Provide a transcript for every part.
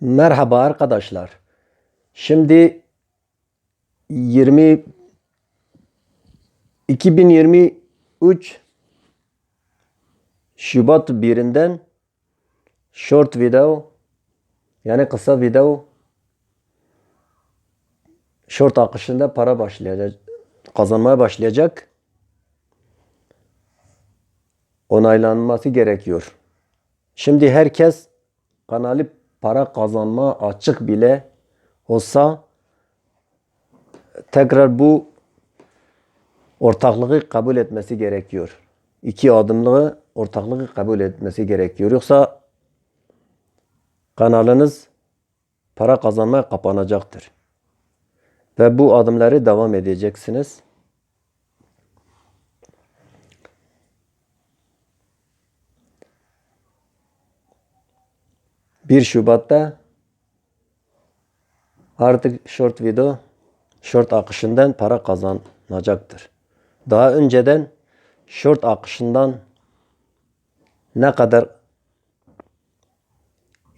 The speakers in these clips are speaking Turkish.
Merhaba arkadaşlar. Şimdi 20 2023 Şubat 1'inden short video yani kısa video short akışında para başlayacak kazanmaya başlayacak. Onaylanması gerekiyor. Şimdi herkes kanalı para kazanma açık bile olsa tekrar bu ortaklığı kabul etmesi gerekiyor. İki adımlığı ortaklığı kabul etmesi gerekiyor. Yoksa kanalınız para kazanmaya kapanacaktır. Ve bu adımları devam edeceksiniz. Bir Şubat'ta artık short video short akışından para kazanacaktır. Daha önceden short akışından ne kadar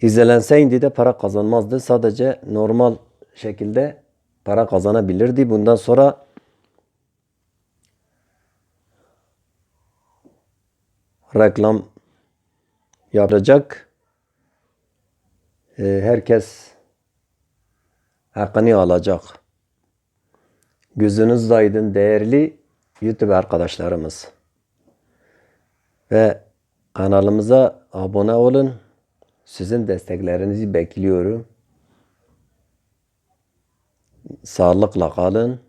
izlenseydi de para kazanmazdı. Sadece normal şekilde para kazanabilirdi. Bundan sonra reklam yapacak. Ee, herkes hakkını alacak. Gözünüz aydın değerli YouTube arkadaşlarımız. Ve kanalımıza abone olun. Sizin desteklerinizi bekliyorum. Sağlıkla kalın.